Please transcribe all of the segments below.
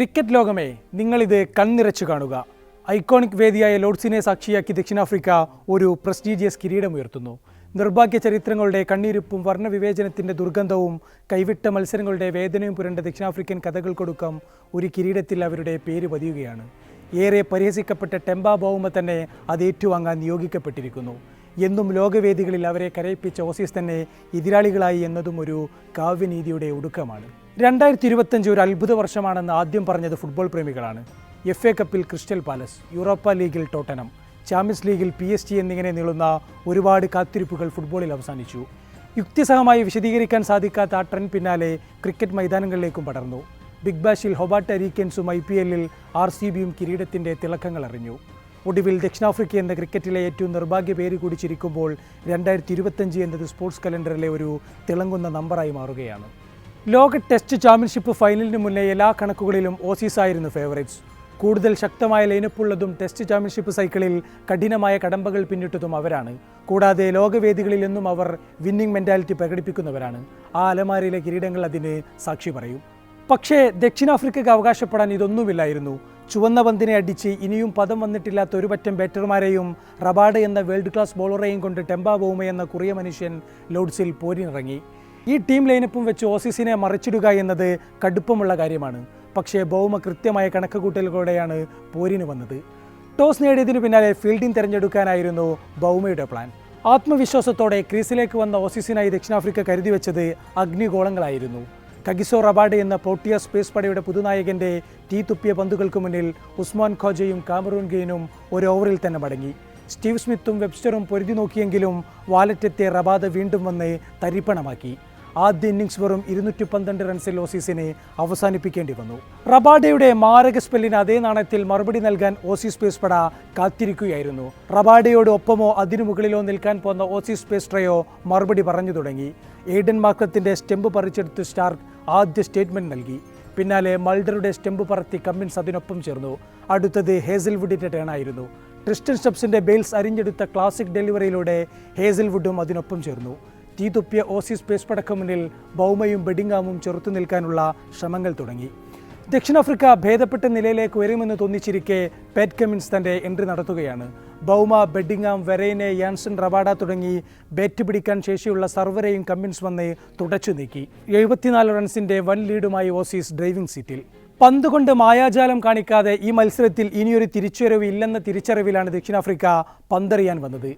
Cricket ലോകമേ നിങ്ങളിത് കണ്ണിറച്ചു കാണുക. Iconic വേദിയായ ലോഡ്സിനെ സാക്ഷിയാക്കി ദക്ഷിണാഫ്രിക്ക ഒരു പ്രസ്റ്റീജിയസ് കിരീടമുയർത്തുന്നു. നിർഭാഗ്യ ചരിത്രങ്ങളുടെ കണ്ണീരിപ്പും വർണവിവേചനത്തിന്റെ ദുർഗന്ധവും കൈവിട്ട മത്സരങ്ങളുടെ വേദനയും പുരണ്ട ദക്ഷിണാഫ്രിക്കൻ കഥകൾക്കൊടുക്കം ഒരു കിരീടത്തിൽ അവരുടെ പേര് പതിയുകയാണ്. ഏറെ പരിഹസിക്കപ്പെട്ട ടെമ്പ ബൗമ തന്നെ അത് ഏറ്റുവാങ്ങാൻ നിയോഗിക്കപ്പെട്ടിരിക്കുന്നു. എന്നും ലോകവേദികളിൽ അവരെ കരയിപ്പിച്ച ഓസീസ് തന്നെ എതിരാളികളായി എന്നതും ഒരു കാവ്യനീതിയുടെ ഒടുക്കമാണ്. രണ്ടായിരത്തി ഇരുപത്തഞ്ച് ഒരു അത്ഭുത വർഷമാണെന്ന് ആദ്യം പറഞ്ഞത് ഫുട്ബോൾ പ്രേമികളാണ്. എഫ് എ കപ്പിൽ ക്രിസ്റ്റൽ പാലസ് യൂറോപ്പ ലീഗിൽ ടോട്ടനം ചാമ്പ്യൻസ് ലീഗിൽ പി എസ് ടി എന്നിങ്ങനെ നീളുന്ന ഒരുപാട് കാത്തിരിപ്പുകൾ ഫുട്ബോളിൽ അവസാനിച്ചു. യുക്തിസഹമായി വിശദീകരിക്കാൻ സാധിക്കാത്ത ആ ട്രെൻഡ് പിന്നാലെ ക്രിക്കറ്റ് മൈതാനങ്ങളിലേക്കും പടർന്നു. ബിഗ് ബാഷിൽ ഹൊബാട്ട് അരീക്കൻസും ഐ പി എല്ലിൽ ആർ സി ബിയും കിരീടത്തിന്റെ തിളക്കങ്ങൾ അറിഞ്ഞു ഒടുവിൽ ദക്ഷിണാഫ്രിക്ക എന്ന ക്രിക്കറ്റിലെ ഏറ്റവും നിർഭാഗ്യ പേര് കൂടി ചിരിക്കുമ്പോൾ രണ്ടായിരത്തി ഇരുപത്തഞ്ച് എന്നത് സ്പോർട്സ് കലണ്ടറിലെ ഒരു തിളങ്ങുന്ന നമ്പറായി മാറുകയാണ്. ലോക ടെസ്റ്റ് ചാമ്പ്യൻഷിപ്പ് ഫൈനലിന് മുന്നേ എല്ലാ കണക്കുകളിലും ഓസീസ് ആയിരുന്നു ഫേവറേറ്റ്സ് കൂടുതൽ ശക്തമായ ലൈനപ്പുള്ളതും ടെസ്റ്റ് ചാമ്പ്യൻഷിപ്പ് സൈക്കിളിൽ കഠിനമായ കടമ്പകൾ പിന്നിട്ടതും അവരാണ്. കൂടാതെ ലോകവേദികളിൽ എന്നും അവർ വിന്നിംഗ് മെന്റാലിറ്റി പ്രകടിപ്പിക്കുന്നവരാണ്. ആ അലമാരയിലെ കിരീടങ്ങൾ അതിന് സാക്ഷി പറയും. പക്ഷേ ദക്ഷിണാഫ്രിക്കയ്ക്ക് അവകാശപ്പെടാൻ ഇതൊന്നുമില്ലായിരുന്നു. ചുവന്ന പന്തിനെ അടിച്ച് ഇനിയും പദം വന്നിട്ടില്ലാത്ത ഒരുപറ്റം ബാറ്റർമാരെയും റബാഡ് എന്ന വേൾഡ് ക്ലാസ് ബോളറെയും കൊണ്ട് ടെമ്പ ബോമ എന്ന കുറിയ മനുഷ്യൻ ലോഡ്സിൽ പോരിനിറങ്ങി. ഈ ടീം ലൈനപ്പും വെച്ച് ഓസീസിനെ മറിച്ചിടുക എന്നത് കടുപ്പമുള്ള കാര്യമാണ്. പക്ഷേ ബൗമ കൃത്യമായ കണക്കുകൂട്ടലുകളോടെയാണ് പോരിന് വന്നത്. ടോസ് നേടിയതിനു പിന്നാലെ ഫീൽഡിംഗ് തിരഞ്ഞെടുക്കാനായിരുന്നു ബൗമയുടെ പ്ലാൻ. ആത്മവിശ്വാസത്തോടെ ക്രീസിലേക്ക് വന്ന ഓസീസിനായി ദക്ഷിണാഫ്രിക്ക കരുതി വെച്ചത് അഗ്നിഗോളങ്ങളായിരുന്നു. കഗിസോ റബാഡ് എന്ന പോട്ടിയ സ്പേസ് പടയുടെ പുതുനായകന്റെ ടീ തുപ്പിയ പന്തുകൾക്ക് മുന്നിൽ ഉസ്മാൻ ഖോജയും കാമറൂൺ ഗെയിനും ഒരു ഓവറിൽ തന്നെ മടങ്ങി. സ്റ്റീവ് സ്മിത്തും വെബ്സ്റ്ററും പൊരുതി നോക്കിയെങ്കിലും വാലറ്റെത്തിയ റബാദ് വീണ്ടും വന്ന് തരിപ്പണമാക്കി. ആദ്യ ഇന്നിംഗ്സ് വെറും ഇരുന്നൂറ്റി പന്ത്രണ്ട് റൺസിൽ ഓസീസിനെ അവസാനിപ്പിക്കേണ്ടി വന്നു. റബാഡയുടെ മാരക സ്പെല്ലിന് അതേ നാണയത്തിൽ മറുപടി നൽകാൻ ഓസീസ് പേസ് പട കാത്തിരിക്കുകയായിരുന്നു. റബാഡയോട് ഒപ്പമോ അതിനു മുകളിലോ നിൽക്കാൻ പോന്ന ഓസീസ് പേസ് ട്രയോ മറുപടി പറഞ്ഞു തുടങ്ങി. എയ്ഡൻ മാർക്കത്തിന്റെ സ്റ്റെമ്പ് പറിച്ചെടുത്ത് സ്റ്റാർക്ക് ആദ്യ സ്റ്റേറ്റ്മെന്റ് നൽകി. പിന്നാലെ മൾഡറുടെ സ്റ്റെമ്പ് പറത്തി കമ്മിൻസ് അതിനൊപ്പം ചേർന്നു. അടുത്തത് ഹേസൽവുഡിന്റെ ടേണായിരുന്നു. ട്രിസ്റ്റൻ സ്റ്റെപ്സിന്റെ ബെയിൽസ് അരിഞ്ഞെടുത്ത ക്ലാസിക് ഡെലിവറിയിലൂടെ ഹേസൽവുഡും അതിനൊപ്പം ചേർന്നു. തീ തുപ്പിയ ഓസീസ് പേസ് പടക്കം മുന്നിൽ ബൗമയും ബെഡിംഗാമും ചെറുത്തു നിൽക്കാനുള്ള ശ്രമങ്ങൾ തുടങ്ങി. ദക്ഷിണാഫ്രിക്ക ഭേദപ്പെട്ട നിലയിലേക്ക് വരുമെന്ന് തോന്നിച്ചിരിക്കെ പെറ്റ് കമിൻസ് തന്റെ എൻട്രി നടത്തുകയാണ്. Bavuma Bedingham Verreynne Jansen Rabada തുടങ്ങി ബാറ്റ് പിടിക്കാൻ ശേഷിയുള്ള സർവരെയും കമ്മിൻസ് വന്ന് തുടച്ചു നീക്കി. എഴുപത്തിനാല് റൺസിന്റെ വൺ ലീഡുമായി ഓസീസ് ഡ്രൈവിംഗ് സീറ്റിൽ. പന്ത് കൊണ്ട് മായാജാലം കാണിക്കാതെ ഈ മത്സരത്തിൽ ഇനിയൊരു തിരിച്ചുവരവ് ഇല്ലെന്ന തിരിച്ചറിവിലാണ് ദക്ഷിണാഫ്രിക്ക പന്തെറിയാൻ വന്നത്.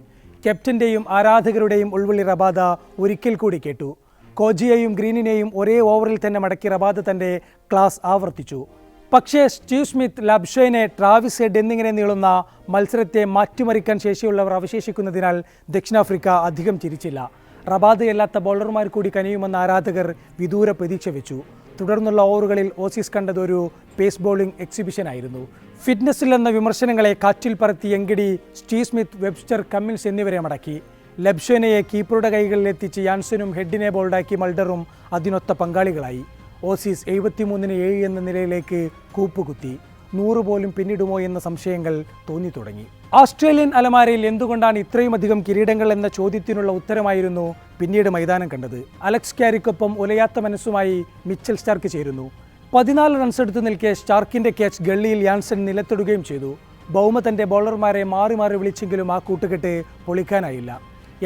ക്യാപ്റ്റന്റെയും ആരാധകരുടെയും ഉൾവിളി റബാദ ഒരിക്കൽ കൂടി കേട്ടു. കോജിയെയും ഗ്രീനിനെയും ഒരേ ഓവറിൽ തന്നെ മടക്കി റബാദ തന്റെ ക്ലാസ് ആവർത്തിച്ചു. പക്ഷേ സ്റ്റീവ് സ്മിത്ത് ലബ്ഷോയിനെ ട്രാവിസ് ഹെഡ് എന്നിങ്ങനെ നീളുന്ന മത്സരത്തെ മാറ്റിമറിക്കാൻ ശേഷിയുള്ളവർ അവശേഷിക്കുന്നതിനാൽ ദക്ഷിണാഫ്രിക്ക അധികം ചിരിച്ചില്ല. റബാദയല്ലാത്ത ബൗളർമാർ കൂടി കനിയുമെന്ന ആരാധകർ വിദൂര പ്രതീക്ഷ വെച്ചു. തുടർന്നുള്ള ഓവറുകളിൽ ഓസീസ് കണ്ടത് ഒരു പേസ് ബൗളിംഗ് എക്സിബിഷനായിരുന്നു ഫിറ്റ്നസ്സിലെന്ന വിമർശനങ്ങളെ കാറ്റിൽ പറത്തി Ngidi Steve Smith Webster Cummins എന്നിവരെ മടക്കി. ലബ്ഷനയെ കീപ്പറുടെ കൈകളിൽ എത്തിച്ച് യാൻസനും ഹെഡിനെ ബോൾഡാക്കി മൾഡറും അതിനൊത്ത പങ്കാളികളായി. ഓസീസ് എഴുപത്തിമൂന്നിന് ഏഴ് എന്ന നിലയിലേക്ക് കൂപ്പുകുത്തി. നൂറ് പോലും പിന്നിടുമോ എന്ന സംശയങ്ങൾ തോന്നി തുടങ്ങി. ഓസ്ട്രേലിയൻ അലമാരയിൽ എന്തുകൊണ്ടാണ് ഇത്രയുമധികം കിരീടങ്ങൾ എന്ന ചോദ്യത്തിനുള്ള ഉത്തരമായിരുന്നു പിന്നീട് മൈതാനം കണ്ടത്. അലക്സ് ക്യാരിക്കൊപ്പം ഒലയാത്ത മനസ്സുമായി മിച്ചൽ സ്റ്റാർക്ക് ചേരുന്നു. പതിനാല് റൺസ് എടുത്ത് നിൽക്കെ സ്റ്റാർക്കിന്റെ ക്യാച്ച് ഗള്ളിയിൽ യാൻസൺ നിലത്തിടുകയും ചെയ്തു. ബൗമ തന്റെ ബൗളർമാരെ മാറി മാറി വിളിച്ചെങ്കിലും ആ കൂട്ടുകെട്ട് പൊളിക്കാനായില്ല.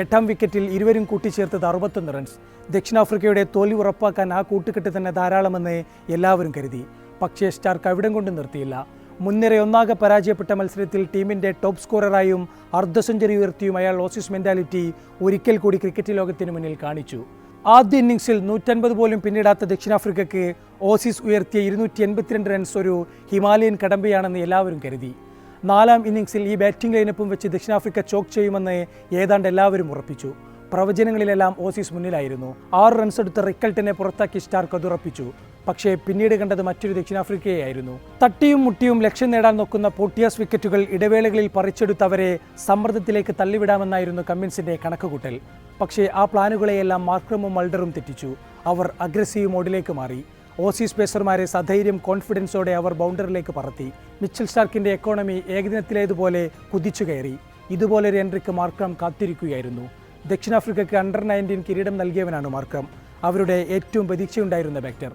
എട്ടാം വിക്കറ്റിൽ ഇരുവരും കൂട്ടിച്ചേർത്തത് അറുപത്തൊന്ന് റൺസ് ദക്ഷിണാഫ്രിക്കയുടെ തോൽവി ഉറപ്പാക്കാൻ ആ കൂട്ടുകെട്ട് തന്നെ ധാരാളമെന്ന് എല്ലാവരും കരുതി. പക്ഷേ സ്റ്റാർക്ക് അവിടം കൊണ്ട് നിർത്തിയില്ല. മുൻനിര ഒന്നാകെ പരാജയപ്പെട്ട മത്സരത്തിൽ ടീമിന്റെ ടോപ്പ് സ്കോററായും അർദ്ധ സെഞ്ചുറി ഉയർത്തിയും അയാൾ ഓസീസ് മെന്റാലിറ്റി ഒരിക്കൽ കൂടി ക്രിക്കറ്റ് ലോകത്തിന് മുന്നിൽ കാണിച്ചു. ആദ്യ ഇന്നിംഗ്സിൽ നൂറ്റൻപത് പോലും പിന്നിടാത്ത ദക്ഷിണാഫ്രിക്കയ്ക്ക് ഓസീസ് ഉയർത്തിയ ഇരുന്നൂറ്റി എൺപത്തിരണ്ട് റൺസ് ഒരു ഹിമാലയൻ കടമ്പയാണെന്ന് എല്ലാവരും കരുതി. നാലാം ഇന്നിംഗ്സിൽ ഈ ബാറ്റിംഗ് ലൈനപ്പും വെച്ച് ദക്ഷിണാഫ്രിക്ക ചോക്ക് ചെയ്യുമെന്ന് ഏതാണ്ട് എല്ലാവരും ഉറപ്പിച്ചു. പ്രവചനങ്ങളിലെല്ലാം ഓസീസ് മുന്നിലായിരുന്നു. ആറ് റൺസ് എടുത്ത് റിക്കൾട്ടിനെ പുറത്താക്കി സ്റ്റാർക്ക് അതുറപ്പിച്ചു പക്ഷേ പിന്നീട് കണ്ടത് മറ്റൊരു ദക്ഷിണാഫ്രിക്കയായിരുന്നു തട്ടിയും മുട്ടിയും ലക്ഷ്യം നേടാൻ നോക്കുന്ന പോട്ടിയാസ് വിക്കറ്റുകൾ ഇടവേളകളിൽ പറിച്ചെടുത്തവരെ സമ്മർദ്ദത്തിലേക്ക് തള്ളിവിടാമെന്നായിരുന്നു കമ്മിൻസിന്റെ കണക്കുകൂട്ടൽ. പക്ഷേ ആ പ്ലാനുകളെയെല്ലാം മാർക്രമും മൾഡറും തെറ്റിച്ചു. അവർ അഗ്രസീവ് മോഡിലേക്ക് മാറി. ഓസീസ് പേസർമാരെ സധൈര്യം കോൺഫിഡൻസോടെ അവർ ബൗണ്ടറിലേക്ക് പറത്തി. മിച്ചൽ സ്റ്റാർക്കിന്റെ എക്കോണമി ഏകദിനത്തിലേതുപോലെ കുതിച്ചു കയറി. ഇതുപോലൊരു എൻട്രിക്ക് മാർക്രം കാത്തിരിക്കുകയായിരുന്നു. ദക്ഷിണാഫ്രിക്കയ്ക്ക് അണ്ടർ നയന്റീൻ കിരീടം നൽകിയവനാണ് മാർക്രം. അവരുടെ ഏറ്റവും പ്രതീക്ഷയുണ്ടായിരുന്ന ബാറ്റർ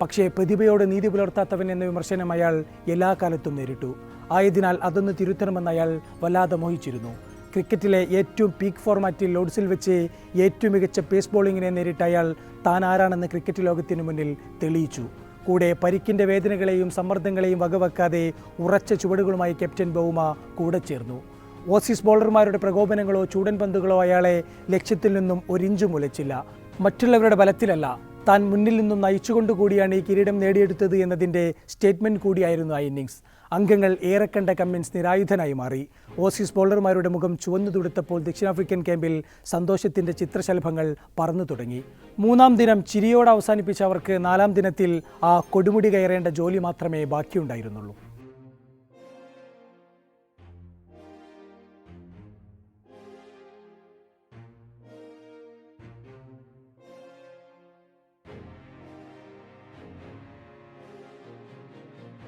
പക്ഷേ പ്രതിഭയോട് നീതി പുലർത്താത്തവൻ എന്ന വിമർശനം അയാൾ എല്ലാ കാലത്തും നേരിട്ടു. ആയതിനാൽ അതൊന്ന് തിരുത്തണമെന്ന് അയാൾ വല്ലാതെ മോഹിച്ചിരുന്നു. ക്രിക്കറ്റിലെ ഏറ്റവും പീക്ക് ഫോർമാറ്റിൽ ലോഡ്സിൽ വെച്ച് ഏറ്റവും മികച്ച പേസ് ബോളിങ്ങിനെ നേരിട്ട് അയാൾ താൻ ആരാണെന്ന് ക്രിക്കറ്റ് ലോകത്തിന് മുന്നിൽ തെളിയിച്ചു. കൂടെ പരിക്കിന്റെ വേദനകളെയും സമ്മർദ്ദങ്ങളെയും വകവെക്കാതെ ഉറച്ച ചുവടുകളുമായി ക്യാപ്റ്റൻ ബൗമ കൂടെ ചേർന്നു. ഓസീസ് ബോളർമാരുടെ പ്രകോപനങ്ങളോ ചൂടൻ പന്തുകളോ അയാളെ ലക്ഷ്യത്തിൽ നിന്നും ഒരിഞ്ചു മുലച്ചില്ല മറ്റുള്ളവരുടെ ബലത്തിലല്ല താൻ മുന്നിൽ നിന്നും നയിച്ചുകൊണ്ടുകൂടിയാണ് ഈ കിരീടം നേടിയെടുത്തത് എന്നതിന്റെ സ്റ്റേറ്റ്മെന്റ് കൂടിയായിരുന്നു ആ ഇന്നിങ്സ് അംഗങ്ങൾ ഏറെ കണ്ട കമ്മിൻസ് നിരായുധനായി മാറി. ഓസീസ് ബോളർമാരുടെ മുഖം ചുവന്നു തുടുത്തപ്പോൾ ദക്ഷിണാഫ്രിക്കൻ ക്യാമ്പിൽ സന്തോഷത്തിന്റെ ചിത്രശലഭങ്ങൾ പറന്നു തുടങ്ങി. മൂന്നാം ദിനം ചിരിയോടെ അവസാനിപ്പിച്ച അവർക്ക് നാലാം ദിനത്തിൽ ആ കൊടുമുടി കയറേണ്ട ജോലി മാത്രമേ ബാക്കിയുണ്ടായിരുന്നുള്ളൂ.